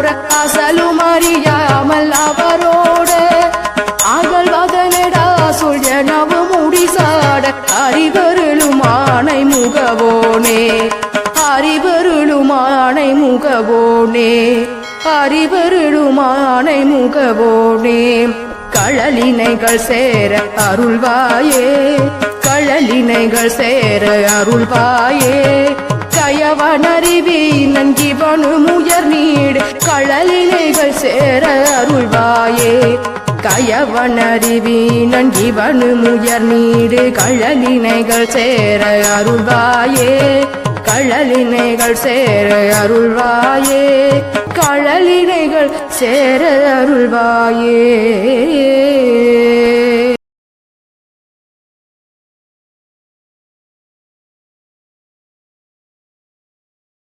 புறக்காசலும் அறியாமல் அவரோடு அகழ்வதனடா சொல் எனவும் முடிசாட அறிவருளும் ஆணை முகவோனே அறிவருளும் ஆணை முகவோனே அறிவருளும் ஆணை முகவோனே. கழலினைகள் சேர அருள்வாயே கழலினைகள் சேர அருள்வாயே. கயவனறிவி நன்கிவனு முயர் நீடு. களலிலைகள் சேர அருள்வாயே. கயவனறிவி நன்கிவனு முயர் நீடு. களலினைகள் சேர அருள்வாயே. களலினைகள் சேர அருள்வாயே. களலினைகள் சேர அருள்வாயே.